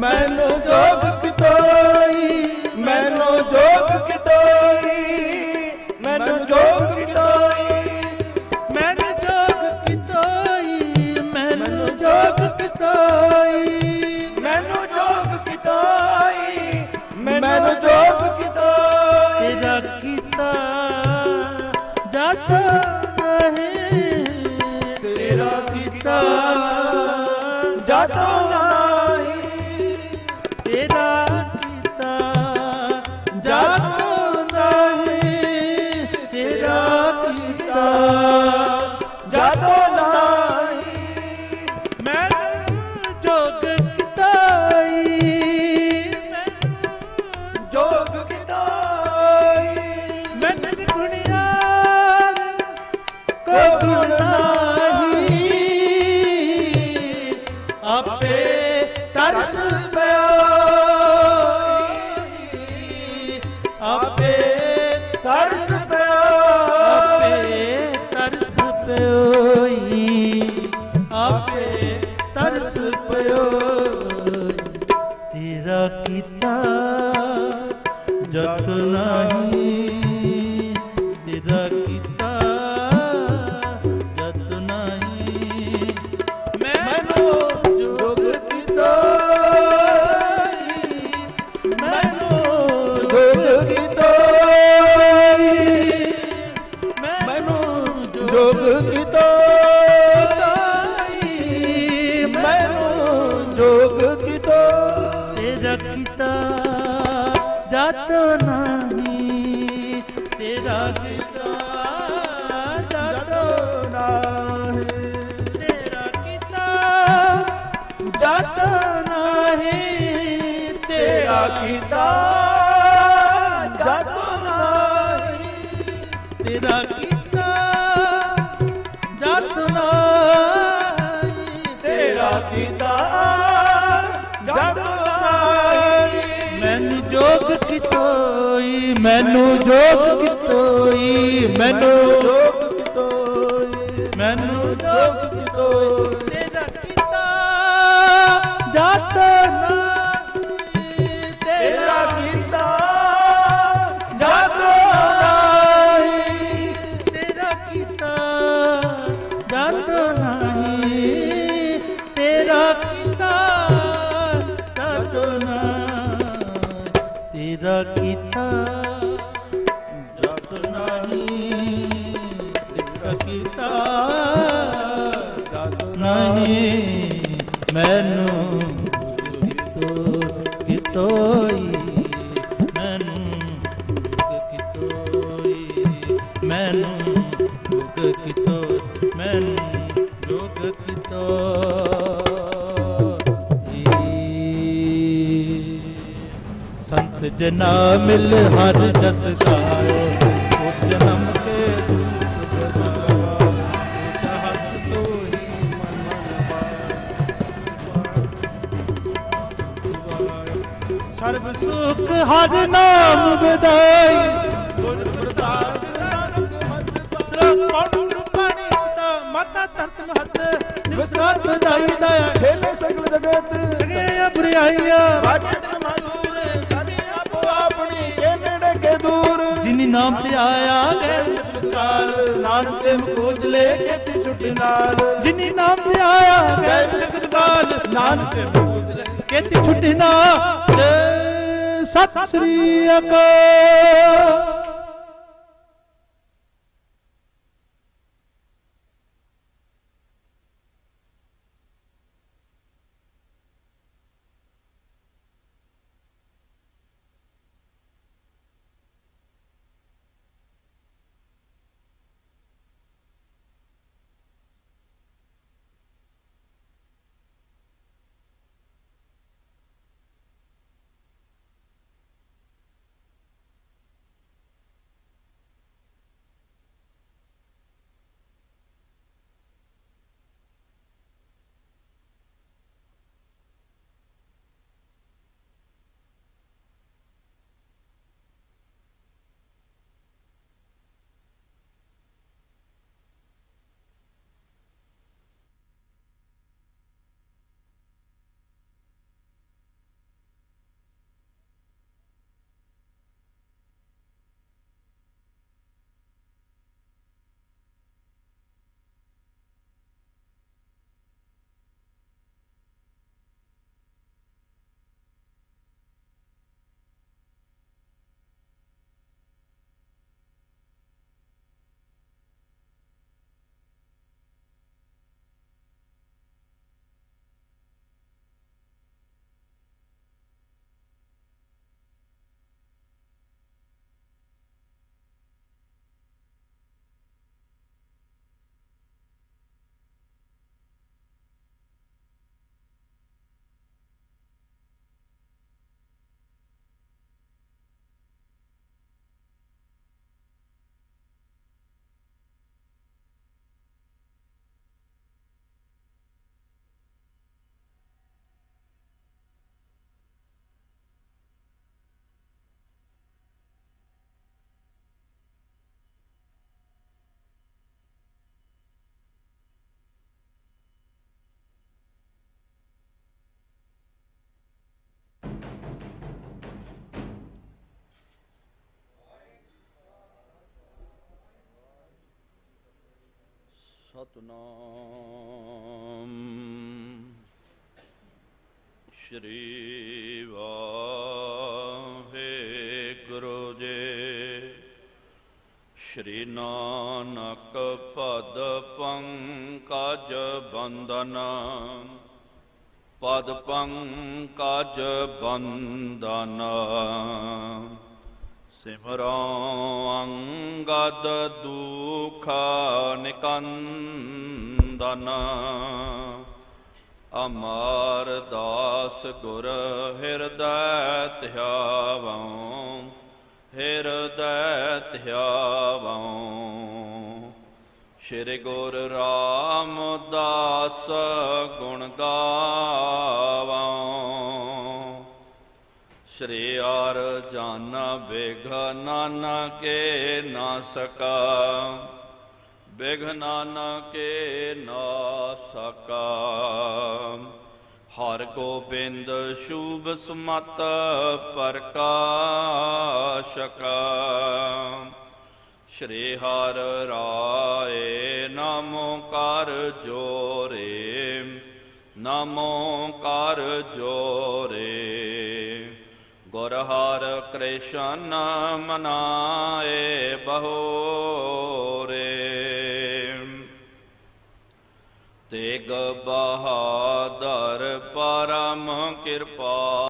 ਮੈਨੂੰ ਜੋਗ ਕਿਤੋਈ ਮੈਨੂੰ ਜੋਗ ਕਿਤੋਈ ਮੈਨੂੰ ਜੋਗ ਕਿਤੋਈ। ਤੇਰਾ ਕੀਤਾ ਜਤ ਨਹੀਂ ਮੈਨੂੰ ਤੇਰਾ ਕੀਤਾ ਜਤ ਨਹੀਂ। ਤੇਰਾ ਕੀਤਾ ਜਤ ਨਹੀਂ। ਤੇਰਾ ਕੀਤਾ ਜਤ ਨਹੀਂ। ਤੇਰਾ ਕੀਤਾ ਮੈਨੂੰ ਜੋਗ ਕਿਤੋਈ? ਮੈਨੂੰ ਜੋਗ ਕਿਤੋਈ? ਮੈਨੂੰ ਜੋਗ ਕਿਤੋਈ? ਤੇਰਾ ਕੀਤਾ ਜਤ ਨਹੀਂ। ਤੇਰਾ ਤੇਰਾ ਕੀਤਾ ਜਦ ਨਹੀਂ। ਤੇਰਾ ਕੀਤਾ ਜਤ ਨਹੀਂ। ਤੇਰਾ ਕੀਤਾ ਜਤ ਨਹੀਂ। ਤੇਰਾ ਕੀਤਾ ਕਿਤੋਈ ਮੈਨੂੰ ਕਿਤੋਈ ਮੈਨੂੰ ਦੁੱਖ ਕਿਤੋ ਮੈਨੂੰ ਦੁੱਖ ਕਿਤੋ ਸੰਤ ਜਨਾ ਮਿਲ ਹਰ ਜਸ ਗਾਇਓ ਉਹ ਜਨਮ ਸਰਬ ਸੁਖ ਹਰ ਨਾਮ ਵਧਾਈ ਗੁਰ ਪ੍ਰਸਾਦ ਨਾਨਕ ਮਤ ਸਰਬ ਪਉਣ ਗੁਰੂ ਪਾਣੀ ਹੁੰਦਾ ਮਾਤਾ ਤਤ ਮਹਤ ਨਿਵਸਰਾਤ ਵਧਾਈ ਦਇਆ। ਖੇਲੇ ਸਗਲ ਜਗਤ ਅਗੇ ਅਬਰਿਆਈਆ ਬਾਜੇ ਮਨੂਰ ਕਰੀ ਆਪੋ ਆਪਣੀ ਕੇ ਨੇੜੇ ਕੇ ਦੂਰ। ਜਿਨੀ ਨਾਮ ਤੇ ਆਇਆ ਗਏ ਜਗਤਕਾਲ ਨਾਨਕ ਤੇ ਮੁਕੋਜ ਲੈ ਕੇ ਤੇ ਛੁੱਟੀ ਨਾਲ। ਜਿਨੀ ਨਾਮ ਤੇ ਆਇਆ ਗਏ ਜਗਤਕਾਲ ਨਾਨਕ ਤੇ ਮੁਕੋਜ ਲੈ ਕੇਤੀ ਛੁੱਟੀ ਨਾ ਸਤਿ ਸ੍ਰੀ ਅਕਾਲ। ਸਤਨਾਮ ਸ਼੍ਰੀ ਵਾਹਿਗੁਰੂ ਜੀ ਸ਼੍ਰੀ ਨਾਨਕ ਪਦ ਪੰਕਜ ਬੰਦਨ ਪਦ ਪੰਕਜ ਬੰਦਨ ਸਿਮਰੋ ਅੰਗਦ ਦੁਖ ਨਿਕੰਦਨ। ਅਮਰ ਦਾਸ ਗੁਰ ਹਿਰਦੈ ਧਿਆਵਉ ਹਿਰਦੈ ਧਿਆਵਉ। ਸ਼੍ਰੀ ਗੁਰ ਰਾਮਦਾਸ ਗੁਣ ਗਾਵਉ। ਸ਼੍ਰੀ ਅਰ ਜਨ ਬਿਘਨ ਕੇ ਨਾ ਸਕਾ ਬਿਘਨ ਕੇ ਨਾ ਸਕਾ ਹਰ ਗੋਬਿੰਦ ਸ਼ੂਭ ਸਮਤ ਪ੍ਰਕਾਸ਼ਕਾ। ਸ਼੍ਰੀ ਹਰ ਰਾਏ ਨਾਮੋ ਕਰ ਜੋਰੇ। ਨਾਮੋ ਕਰ ਜੋਰੇ। ਗੁਰ ਹਰ ਕ੍ਰਿਸ਼ਨ ਮਨਾਏ ਬਹੋਰੇ ਤੇਗ ਬਹਾਦਰ ਪਰਮ ਕਿਰਪਾ